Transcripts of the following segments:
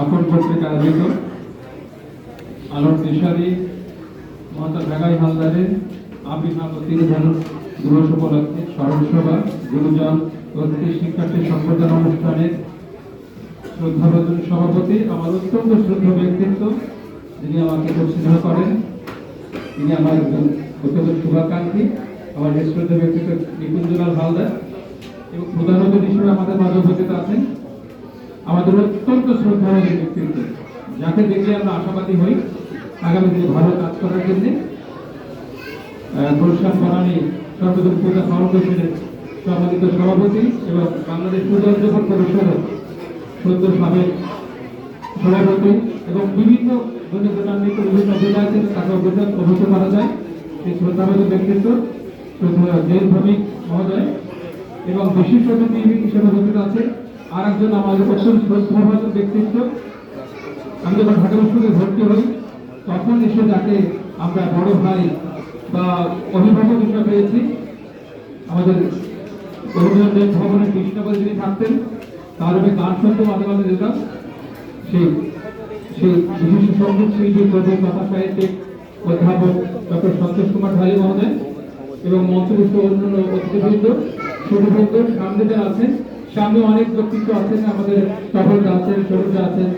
আপন কর্তৃক আয়োজিত আলোর দিশারি মমতা ঢাকাই হালদারের আবির্ভাব তিরোধান দিবস উপলক্ষে স্মরণসভা, গুরুজন অতিথি শিক্ষার্থী সম্বর্ধনা অনুষ্ঠানের শ্রদ্ধাভাজন সভাপতি, আমার অত্যন্ত শ্রদ্ধ ব্যক্তিত্ব, যিনি আমাকে খুব করেন। তিনি আমার একজন অত্যন্ত শুভাকাঙ্ক্ষী, আমার শ্রদ্ধ ব্যক্তিত্ব নিকুঞ্জলাল হালদার এবং প্রধান অতিথি হিসেবে আমাদের মাঝে উপস্থিত আছেন। আমাদের অত্যন্ত শ্রদ্ধাভাজন ব্যক্তিত্ব। যাকে দেখলে আমরা আশাবাদী হই আগামী দিনে ভালো কাজ করার জন্য। গুলশান বনানী সর্বদল পূজা ফাউন্ডেশনের সম্মানিত সভাপতি এবং বাংলাদেশ পূজা উদযাপন পরিষদের সুন্দর সাবেক সভাপতি এবং বিভিন্ন গণতান্ত্রিক বিভিন্ন জেলা আছে তাকে অভিযোগ অভিযোগ করা যায়। এই শ্রদ্ধাভাজন ব্যক্তিত্ব শ্রদ্ধা জেল ভৌমিক মহোদয় এবং বিশিষ্ট অতিথি হিসেবে উপস্থিত আছে আর একজন আমাদের অত্যন্ত শ্রদ্ধাভাজন ব্যক্তিত্ব। আমি যখন বিশ্ববিদ্যালয়ে ভর্তি হই, তখন এসে যাকে আমরা বড় ভাই বা অভিভাবক হিসেবে পেয়েছি। আমাদের রবীন্দ্রনাথ ভবনের কৃষ্ণপদে যিনি থাকতেন, তার আমি গান শুনতে মাঝে মাঝে যেতাম। সেই সেই বিশিষ্ট সংগীত শিল্পী কবি কথা সাহিত্যিক অধ্যাপক ডক্টর সন্তোষ কুমার ঢালি মহোদয় এবং মঞ্চপুষ্ট অন্যান্য অতিথিবৃন্দ ছোটবৃন্দ সামনে যারা আছেন সামনে অনেক ব্যক্তিত্ব আছেন, আমাদের টপলদা আছেন সরুজা আছেন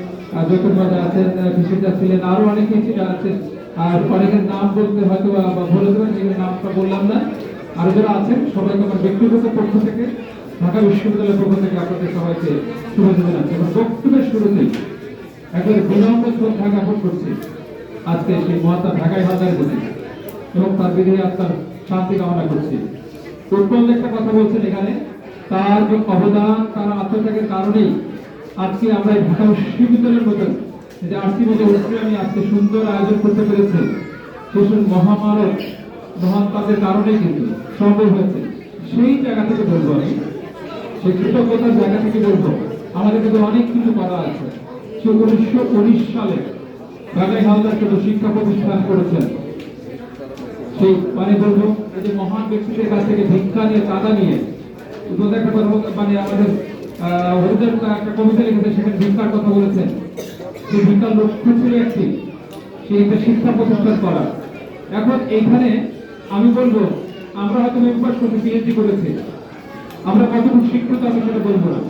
জ্যোতির্বাদা আছেন বিশেষা ছিলেন, আরও অনেকে আছেন। আর অনেকের নাম বলতে হয়তো বা বলে দেবেন যেগুলো নামটা বললাম না। আর যারা আছেন, সবাইকে আমার ব্যক্তিগত পক্ষ থেকে, ঢাকা বিশ্ববিদ্যালয়ের পক্ষ থেকে আপনাদের সবাইকে শুভেচ্ছা জানাচ্ছি। এবং বক্তব্যের শুরুতেই একবারে বিনম্র শ্রদ্ধা জ্ঞাপন করছি। আজকে সেই মহাত্মা ঢাকায় হাজার প্রতি এবং তার বিধি আত্মার শান্তি কামনা করছি। উৎপল একটা কথা বলছেন এখানে। তার যে অবদান, তার আত্মত্যাগের কারণেই আজকে আমরা ঢাকা বিশ্ববিদ্যালয়ের মতন যে আরসি মতো আমি আজকে সুন্দর আয়োজন করতে পেরেছি সেসব মহামারক মহান তাদের কারণেই কিন্তু সম্ভব হয়েছে। সেই জায়গা থেকে বলব আমি, সেই কৃতজ্ঞতার জায়গা থেকে বলব, আমাদের কিন্তু অনেক কিছু করা আছে। সে উনিশশো উনিশ সালে ঢাকায় হালদার কিন্তু শিক্ষা প্রতিষ্ঠান করেছেন। সেই মানে বলব, এই যে মহান ব্যক্তিদের কাছ থেকে ভিক্ষা নিয়ে চাঁদা নিয়ে মানে আমি বলব, আমরা হয়তো পিএইচডি করেছি। আমরা কতটুকু শিক্ষিত আমি সেটা বলব না।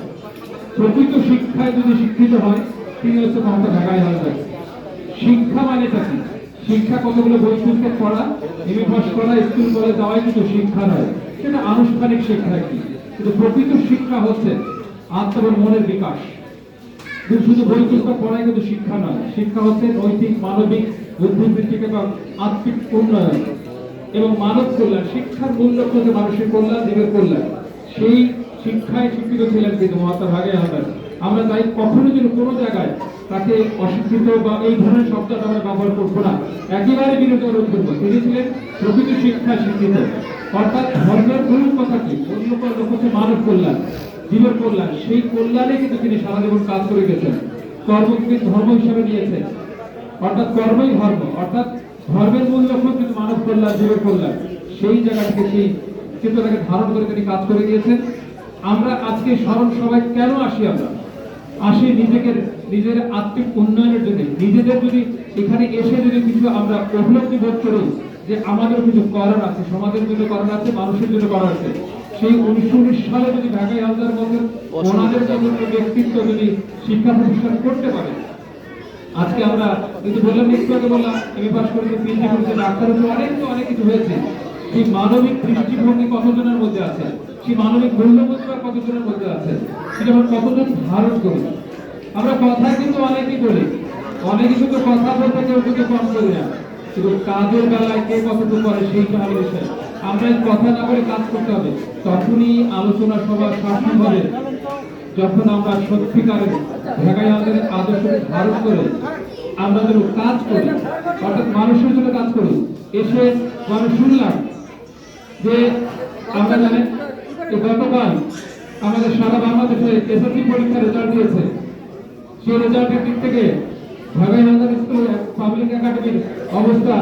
প্রকৃত শিক্ষায় যদি শিক্ষিত হয়, তিনি হচ্ছে মমতা ঢাকায় হালদার শিক্ষা মানেটা কি? শিক্ষা কতগুলো বই পুস্তক পড়া এমএ পাস করা, স্কুল কলেজ যাওয়াই কিন্তু শিক্ষা নয়। সেটা আনুষ্ঠানিক শিক্ষা কি? কিন্তু প্রকৃত শিক্ষা হচ্ছে আত্মা এবং মনের বিকাশ। শুধু বই পুস্তক পড়াই কিন্তু শিক্ষা নয়। শিক্ষা হচ্ছে নৈতিক, মানবিক, বুদ্ধিবৃত্তিক এবং আত্মিক উন্নয়ন এবং মানব কল্যাণ। শিক্ষার মূল লক্ষ্য হচ্ছে মানুষের কল্যাণ, জীবের কল্যাণ। সেই শিক্ষায় শিক্ষিত ছিলেন কিন্তু মহাত্মা ভাগে হাজার আমরা তাই কখনো যেন কোনো জায়গায় তাকে অশিক্ষিত বা এই ধরনের শব্দটা আমরা ব্যবহার করব না। একেবারে বিরত রোধ করব তিনি ছিলেন প্রকৃত শিক্ষায় শিক্ষিত। অর্থাৎ ধর্মের মূল কথা কি মূল লক্ষ্য হচ্ছে মানব কল্যাণ, জীবের কল্যাণ, সেই কল্যাণে কিন্তু তিনি সারা জীবন কাজ করে গেছেন। কর্মকে ধর্ম হিসেবে নিয়েছেন। অর্থাৎ কর্মই ধর্ম, অর্থাৎ ধর্মের মূল লক্ষ্য কিন্তু মানব কল্যাণ, জীবের কল্যাণ। সেই জায়গা থেকে সেই চিন্তাটাকে ধারণ করে তিনি কাজ করে গিয়েছেন। আমরা আজকে স্মরণ সবাই কেন আসি আমরা? আসি নিজেকে নিজের আত্মিক উন্নয়নের জন্য। নিজেদের যদি এখানে এসে যদি কিছু আমরা উপলব্ধি বোধ করি যে আমাদের কিছু করার আছে সমাজের জন্য করার আছে মানুষের জন্য করার আছে সেই উনিশশো উনিশ সালে যদি ঢাকায় হাজার বছর ওনাদের মতো ব্যক্তিত্ব যদি শিক্ষা প্রতিষ্ঠান করতে পারে? আজকে আমরা কিন্তু বললাম একটু আগে বললাম এমএ পাস করেছে পিএইচডি করেছে ডাক্তার হচ্ছে অনেক তো অনেক কিছু হয়েছে। সেই মানবিক দৃষ্টিভঙ্গি কতজনের মধ্যে আছে? সেই মানবিক মূল্যবোধ কতজনের মধ্যে আছে? সেটা আমরা কতজন ধারণ করি? আমরা কথা কিন্তু অনেকই বলি। অনেকে কিন্তু কথা বলতে কেউ কিন্তু কম করি না। কিন্তু কাজের বেলায় কে কতটুকু করে সেইটা হলো বিষয় আমরা কথা না বলে কাজ করতে হবে, তখনই আলোচনা সভা শাসন হবে। যখন আমরা সত্যিকারের ঢাকায় আমাদের আদর্শকে ধারণ করে আমরা কাজ করি, অর্থাৎ মানুষের জন্য কাজ করি, এসে মানুষ শুনলাম যে আমরা জানেন যে গতকাল আমাদের সারা বাংলাদেশে এসএসসি পরীক্ষার রেজাল্ট দিয়েছে। সেই রেজাল্টের দিক থেকে স্কুল পাবলিক একাডেমির অবস্থা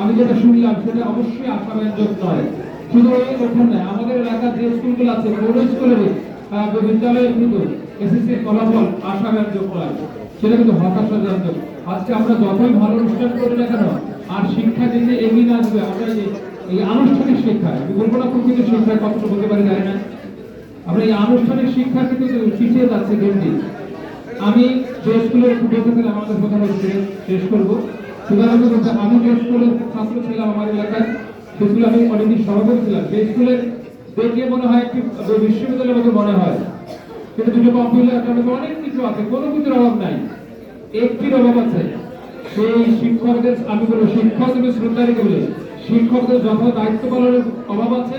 আমি যেটা শুনলাম, সেটা অবশ্যই আশাব্যঞ্জক নয়। শুধু এই ওখানে নয়, আমাদের এলাকার যে স্কুলগুলো আছে, বড় স্কুলের বিদ্যালয়ের কিন্তু এসএসসির ফলাফল আশাব্যঞ্জক নয়। সেটা কিন্তু হতাশাজনক। আজকে আমরা যতই ভালো অনুষ্ঠান করি না কেন, আর শিক্ষা দিতে এগিয়ে না আসবে আমরা এই আনুষ্ঠানিক শিক্ষা আমি বলব না প্রকৃত শিক্ষায় কতটা বলতে পারি জানি না। আমরা এই আনুষ্ঠানিক শিক্ষা কিন্তু পিছিয়ে যাচ্ছে দিন দিন। আমি যে স্কুলে একটু বলতে আমাদের কথা শেষ করব। সুতরাং আমি যে স্কুলের ছাত্র ছিলাম আমার এলাকায়, সে স্কুলে আমি অনেকদিন সভাপতি ছিলাম। সেই স্কুলের দেখে মনে হয় একটি বিশ্ববিদ্যালয়ের মতো মনে হয়। কিন্তু দুটো কম্পিউটার একাডেমি অনেক কিছু আছে, কোনো কিছুর অভাব নাই। একটির অভাব আছে। সেই শিক্ষকদের, আমি বলব, শিক্ষক এবং শ্রদ্ধারী বলে, শিক্ষকদের যথা দায়িত্ব পালনের অভাব আছে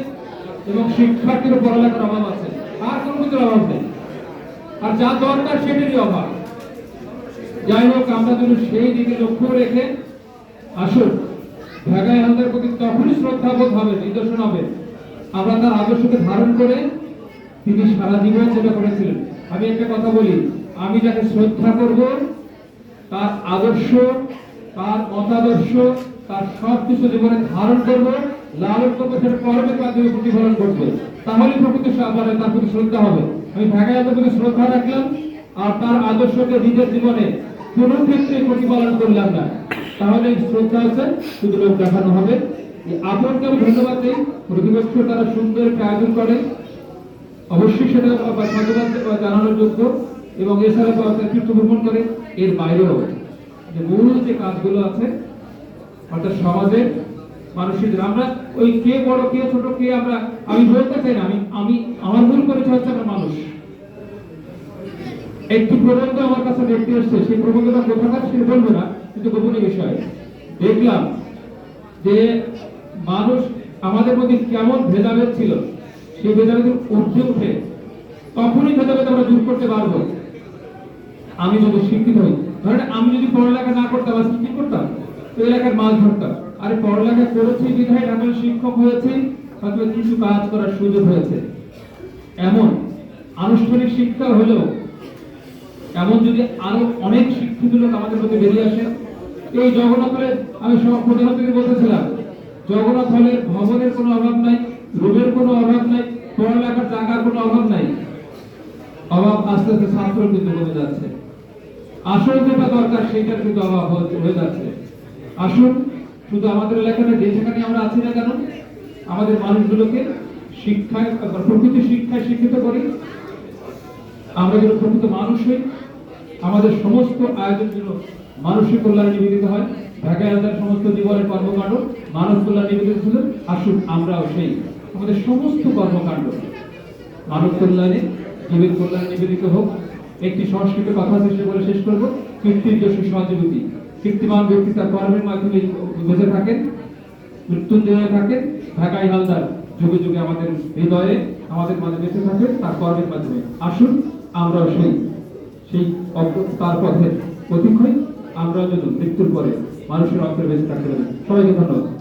এবং শিক্ষার্থীর পড়ালেখার অভাব আছে, আর কোনো কিছুর অভাব নেই। আর যা দরকার সেটারই অভাব। যাই হোক, আমরা যদি সেই দিকে লক্ষ্য রেখে আসুন। ভেগাই হালদার প্রতি তখনই শ্রদ্ধাবোধ হবে, নিদর্শন হবে। আমরা তার আদর্শকে ধারণ করে তিনি সারা জীবন যেটা করেছিলেন। আমি একটা কথা বলি, আমি যাকে শ্রদ্ধা করব, তার আদর্শ, তার মতাদর্শ, তার সব কিছু জীবনে ধারণ করব লালন করব সেটা কর্মের মাধ্যমে প্রতিফলন করবে তাহলে প্রকৃত মানে তার প্রতি শ্রদ্ধা হবে। আমি ঢাকায় প্রতি শ্রদ্ধা রাখলাম, আর তার আদর্শকে নিজের জীবনে কোনো ক্ষেত্রে প্রতিপালন করলাম না। তাহলে শ্রদ্ধা আছে, শুধু লোক দেখানো হবে। আপনাকে আমি ধন্যবাদ দিই। প্রতিপক্ষ তারা সুন্দর একটা আয়োজন করে। অবশ্যই সেটা ধন্যবাদ জানানোর যোগ্য। এবং এছাড়া নেতৃত্ব ভ্রমণ করে, এর বাইরেও। যে মূল যে কাজগুলো আছে, অর্থাৎ সমাজে মানুষের আমরা ওই কে বড়, কে ছোট, কে আমরা, আমি বলতে চাই না, আমি আমি, আমার মূল পরিচয় হচ্ছে আমরা মানুষ। একটি প্রবন্ধ আমার কাছে দেখতে এসছে, সেই প্রবন্ধটা কোথাকার সেটা বলব না, কিন্তু গোপনীয় বিষয়। দেখলাম যে মানুষ আমাদের মধ্যে কেমন ভেদাভেদ ছিল। সেই ভেদাভেদ উঠে উঠে তখনই ভেদাভেদ আমরা দূর করতে পারব। আমি যদি শিক্ষিত হই, ধরেন আমি যদি পড়ালেখা না করতাম আজকে কি করতাম, তো এলাকার মাছ ধরতাম। আরে পড়ালেখা করেছি বিধায় আমি শিক্ষক হয়েছি হয়তো কিছু কাজ করার সুযোগ হয়েছে। এমন আনুষ্ঠানিক শিক্ষা হলেও, এমন যদি আরও অনেক শিক্ষিত লোক আমাদের মধ্যে বেরিয়ে আসে, এই জগন্নাথ হলে আমি প্রধান থেকে বলতেছিলাম জগন্নাথ হলে ভবনের কোনো অভাব নাই, রুমের কোনো অভাব নাই, পড়ালেখার জায়গার কোনো অভাব নাই। অভাব আস্তে আস্তে ছাত্র কিন্তু কমে যাচ্ছে। আসল যেটা দরকার, সেটার কিন্তু অভাব হয়ে যাচ্ছে। আসুন শুধু আমাদের এলাকাতে যে যেখানে আমরা আছি না কেন, আমাদের মানুষগুলোকে শিক্ষায় প্রকৃতি শিক্ষায় শিক্ষিত করি। আমরা যেন প্রকৃত মানুষ হই। আমাদের সমস্ত আয়োজন যেন মানুষের কল্যাণে নিবেদিত হয়। ঢাকায় আমাদের সমস্ত জীবনের কর্মকাণ্ড মানব কল্যাণ নিবেদিত ছিল। আসুন আমরাও সেই আমাদের সমস্ত কর্মকাণ্ড মানব কল্যাণে, জীবের কল্যাণে নিবেদিত হোক। একটি সংস্কৃত কথা সে বলে শেষ করব। কীর্তির যশু সহজীবী কীর্তিমান ব্যক্তি তার কর্মের মাধ্যমে বেঁচে থাকেন, মৃত্যুঞ্জয় থাকেন, ঢাকাই হালদার যুগে যুগে আমাদের হৃদয়ে, আমাদের মাঝে বেঁচে থাকেন, তার কর্মের মাধ্যমে। আসুন আমরাও সেই সেই তার পথে প্রতীক হই যদি যেন মৃত্যুর পরে মানুষের অন্তরে বেঁচে থাকতে পারি। সবাইকে ধন্যবাদ।